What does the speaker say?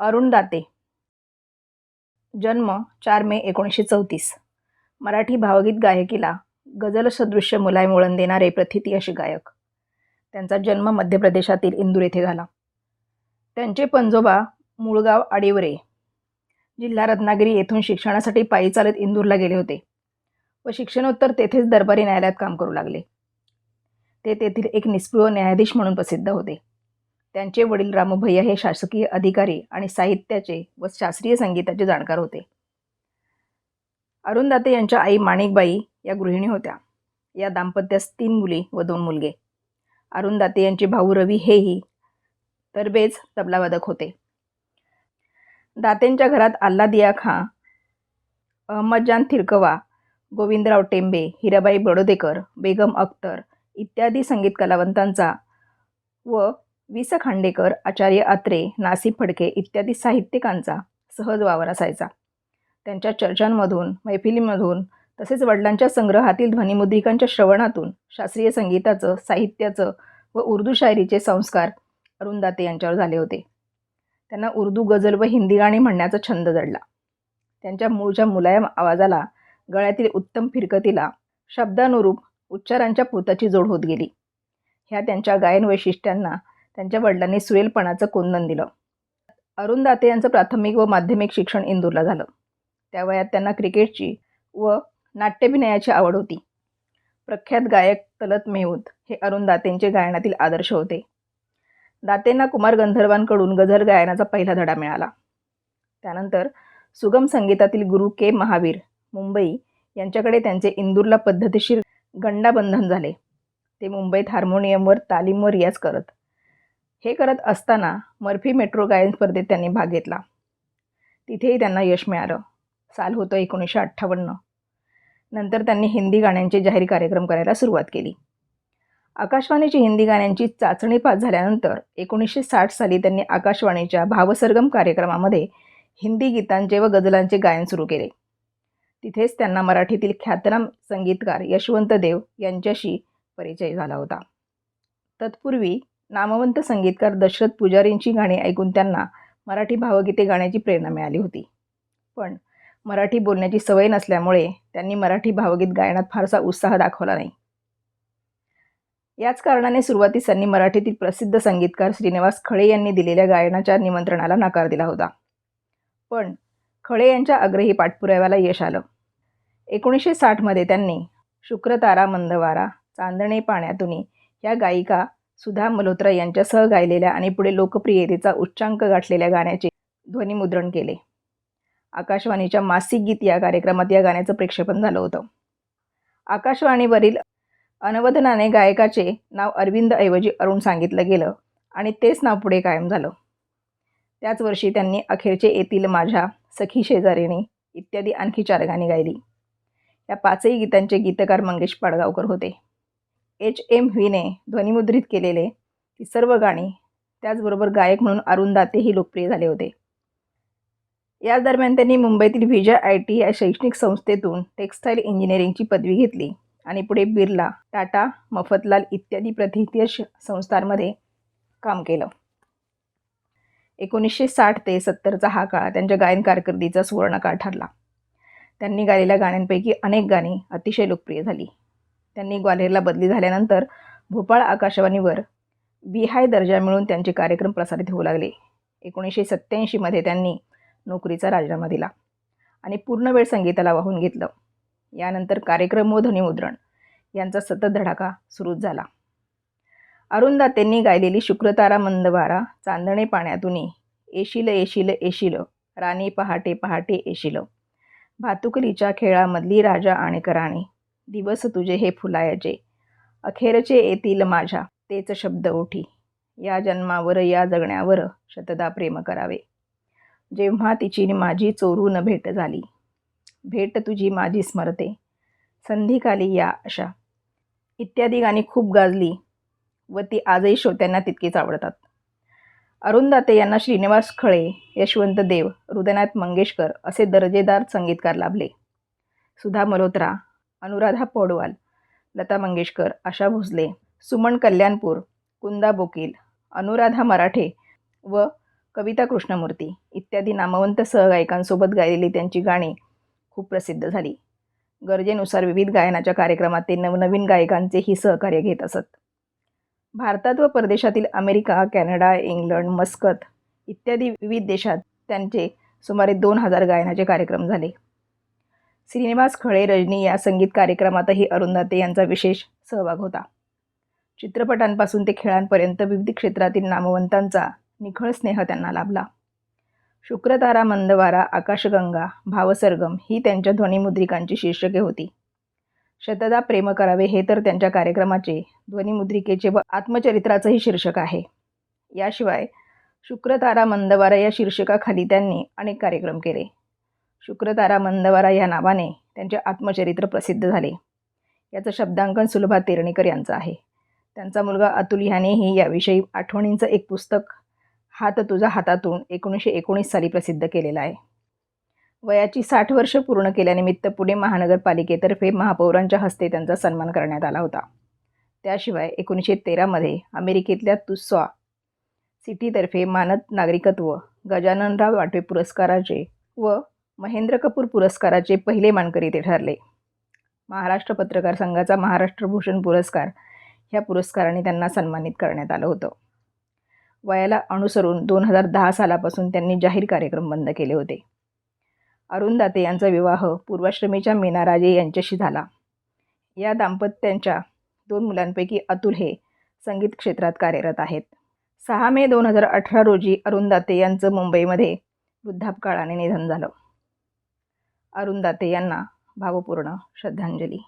अरुण दाते. जन्म चार मे एकोणीसशे चौतीस. मराठी भावगीत गायकीला गजलसदृश्य मुलायम वळण देणारे प्रथितयश गायक. त्यांचा जन्म मध्य प्रदेशातील इंदूर येथे झाला. त्यांचे पंजोबा मूळगाव आडिवरे. जिल्हा रत्नागिरी येथून शिक्षणासाठी पायी चालत इंदूरला गेले होते व शिक्षणोत्तर तेथेच दरबारी न्यायालयात काम करू लागले. ते तेथील एक निस्पृह न्यायाधीश म्हणून प्रसिद्ध होते. त्यांचे वडील रामभैया हे शासकीय अधिकारी आणि साहित्याचे व शास्त्रीय संगीताचे जाणकार होते. अरुणदाते यांच्या आई माणिकबाई या गृहिणी होत्या. या दाम्पत्यास तीन मुली व दोन मुलगे. अरुंदाते यांचे भाऊ रवी हेही तरबेज तबलावादक होते. दातेंच्या घरात आल्लादिया खां अहमदजान थिरकवा गोविंदराव टेंबे हिराबाई बडोदेकर बेगम अख्तर इत्यादी संगीत कलावंतांचा व वि स खांडेकर आचार्य आत्रे नासी फडके इत्यादी साहित्यिकांचा सहज वावर असायचा. त्यांच्या चर्चांमधून मैफिलीमधून तसेच वडिलांच्या संग्रहातील ध्वनिमुद्रिकांच्या श्रवणातून शास्त्रीय संगीताचं साहित्याचं व उर्दू शायरीचे संस्कार अरुंदाते यांच्यावर झाले होते. त्यांना उर्दू गझल व हिंदी गाणी म्हणण्याचा छंद जडला. त्यांच्या मूळच्या मुलायम आवाजाला गळ्यातील उत्तम फिरकतीला शब्दानुरूप उच्चारांच्या पोताची जोड होत गेली. ह्या त्यांच्या गायन वैशिष्ट्यांना त्यांच्या वडिलांनी सुरेलपणाचं कुंदन दिलं. अरुण दाते यांचं प्राथमिक व माध्यमिक शिक्षण इंदूरला झालं. त्या वयात त्यांना क्रिकेटची व नाट्यभिनयाची आवड होती. प्रख्यात गायक तलत मेहूद हे अरुण दातेंचे गायनातील आदर्श होते. दातेंना कुमार गंधर्वांकडून गझल गायनाचा पहिला धडा मिळाला. त्यानंतर सुगम संगीतातील गुरु के महावीर मुंबई यांच्याकडे त्यांचे इंदूरला पद्धतशीर गंडाबंधन झाले. ते मुंबईत हार्मोनियमवर तालीम व रियाज करत हे करत असताना मर्फी मेट्रो गायन स्पर्धेत त्यांनी भाग घेतला. तिथेही त्यांना यश मिळालं. साल होतं एकोणीसशे अठ्ठावन्न. नंतर त्यांनी हिंदी गाण्यांचे जाहीर कार्यक्रम करायला सुरुवात केली. आकाशवाणीची हिंदी गाण्यांची चाचणी पास झाल्यानंतर एकोणीसशे साठ साली त्यांनी आकाशवाणीच्या भावसरगम कार्यक्रमामध्ये हिंदी गीतांचे व गझलांचे गायन सुरू केले. तिथेच त्यांना मराठीतील ख्यातनाम संगीतकार यशवंत देव यांच्याशी परिचय झाला होता. तत्पूर्वी नामवंत संगीतकार दशरथ पुजारींची गाणी ऐकून त्यांना मराठी भावगीते गाण्याची प्रेरणा मिळाली होती. पण मराठी बोलण्याची सवय नसल्यामुळे त्यांनी मराठी भावगीत गायनात फारसा उत्साह दाखवला नाही. याच कारणाने सुरुवातीस त्यांनी मराठीतील प्रसिद्ध संगीतकार श्रीनिवास खळे यांनी दिलेल्या गायनाच्या निमंत्रणाला नकार दिला होता. पण खळे यांच्या आग्रही पाठपुराव्याला यश आलं. एकोणीसशे साठमध्ये त्यांनी शुक्रतारा मंदवारा चांदणे पाण्यातुनी या गायिका सुधा मल्होत्रा यांच्यासह गायलेल्या आणि पुढे लोकप्रियतेचा उच्चांक गाठलेल्या गाण्याचे ध्वनिमुद्रण केले. आकाशवाणीच्या मासिक गीत या कार्यक्रमात या गाण्याचं प्रेक्षेपण झालं होतं. आकाशवाणीवरील अनवधनाने गायकाचे नाव अरविंद ऐवजी अरुण सांगितलं गेलं आणि तेच नाव पुढे कायम झालं. त्याच वर्षी त्यांनी अखेरचे येतील माझ्या सखी शेजारीणी इत्यादी आणखी चार गाणी गायली. या पाचही गीतांचे गीतकार मंगेश पाडगावकर होते. एच एम व्हीने ध्वनिमुद्रित केलेले ती सर्व गाणी त्याचबरोबर गायक म्हणून अरुण दातेही लोकप्रिय झाले होते. याच दरम्यान त्यांनी मुंबईतील व्हिजा आय टी या शैक्षणिक संस्थेतून टेक्स्टाईल इंजिनिअरिंगची पदवी घेतली आणि पुढे बिर्ला टाटा मफतलाल इत्यादी प्रथितीय संस्थांमध्ये काम केलं. एकोणीसशे साठ ते सत्तरचा हा काळ त्यांच्या गायन कारकिर्दीचा सुवर्णकाळ ठरला. त्यांनी गायलेल्या गाण्यांपैकी अनेक गाणी अतिशय लोकप्रिय झाली. त्यांनी ग्वाल्हेरला बदली झाल्यानंतर भोपाळ आकाशवाणीवर बिहाय दर्जा मिळून त्यांचे कार्यक्रम प्रसारित होऊ लागले. एकोणीसशे सत्त्याऐंशीमध्ये त्यांनी नोकरीचा राजीनामा दिला आणि पूर्णवेळ संगीताला वाहून घेतलं. यानंतर कार्यक्रम व ध्वनिमुद्रण यांचा सतत धडाका सुरूच झाला. अरुंदातेंनी गायलेली शुक्रतारा मंदवारा चांदणे पाण्यातून येशील येशील येशील राणी पहाटे पहाटे येशील. भातुकलीच्या खेळामधली राजा आणि कराणी दिवस तुझे हे फुलायचे. अखेरचे येतील माझ्या. तेच शब्द ओठी या जन्मावर या जगण्यावर शतदा प्रेम करावे. जेव्हा तिची माझी चोरून भेट झाली. भेट तुझी माझी स्मरते. संधिकाली या अशा. इत्यादी गाणी खूप गाजली व ती आजही श्रोत्यांना तितकीच आवडतात. अरुणदाते यांना श्रीनिवास खळे यशवंत देव हृदयनाथ मंगेशकर असे दर्जेदार संगीतकार लाभले. सुधा मल्होत्रा अनुराधा पौडवाल लता मंगेशकर आशा भोसले सुमन कल्याणपूर कुंदा बोकील अनुराधा मराठे व कविता कृष्णमूर्ती इत्यादी नामवंत सहगायकांसोबत गायलेली त्यांची गाणी खूप प्रसिद्ध झाली. गरजेनुसार विविध गायनाच्या कार्यक्रमात ते नवनवीन गायकांचेही सहकार्य घेत असत. भारतात व परदेशातील अमेरिका कॅनडा इंग्लंड मस्कत इत्यादी विविध देशात त्यांचे सुमारे दोन हजार गायनाचे कार्यक्रम झाले. श्रीनिवास खळे रजनी या संगीत कार्यक्रमातही अरुंधाते यांचा विशेष सहभाग होता. चित्रपटांपासून ते खेळांपर्यंत विविध क्षेत्रातील नामवंतांचा निखळ स्नेह त्यांना लाभला. शुक्रतारा मंदवारा आकाशगंगा भावसरगम ही त्यांच्या ध्वनिमुद्रिकांची शीर्षके होती. शतदा प्रेम करावे हे तर त्यांच्या कार्यक्रमाचे ध्वनिमुद्रिकेचे व आत्मचरित्राचंही शीर्षक आहे. याशिवाय शुक्रतारा मंदवारा या शीर्षकाखाली त्यांनी अनेक कार्यक्रम केले. शुक्रतारा मंदवारा या नावाने त्यांचे आत्मचरित्र प्रसिद्ध झाले. याचं शब्दांकन सुलभा तेरणीकर यांचं आहे. त्यांचा मुलगा अतुल ह्यानेही याविषयी आठवणींचं एक पुस्तक हात तुझा हातातून एकोणीसशे एकोणीस साली प्रसिद्ध केलेलं आहे. वयाची साठ वर्ष पूर्ण केल्यानिमित्त पुणे महानगरपालिकेतर्फे महापौरांच्या हस्ते त्यांचा सन्मान करण्यात आला होता. त्याशिवाय एकोणीसशे तेरामध्ये अमेरिकेतल्या तुस्वा सिटीतर्फे मानद नागरिकत्व गजाननराव वाटवे पुरस्काराचे व महेंद्र कपूर पुरस्काराचे पहिले मानकरी ते ठरले. महाराष्ट्र पत्रकार संघाचा महाराष्ट्र भूषण पुरस्कार ह्या पुरस्काराने त्यांना सन्मानित करण्यात आलं होतं. वयाला अनुसरून दोन हजार दहा सालापासून त्यांनी जाहीर कार्यक्रम बंद केले होते. अरुण दाते यांचा विवाह पूर्वाश्रमीच्या मीना राजे यांच्याशी झाला. या दाम्पत्यांच्या दोन मुलांपैकी अतुल हे संगीत क्षेत्रात कार्यरत आहेत. सहा मे दोन हजार अठरा रोजी अरुण दाते यांचं मुंबईमध्ये वृद्धापकाळाने निधन झालं. अरुंदाते यांना भावपूर्ण श्रद्धांजली.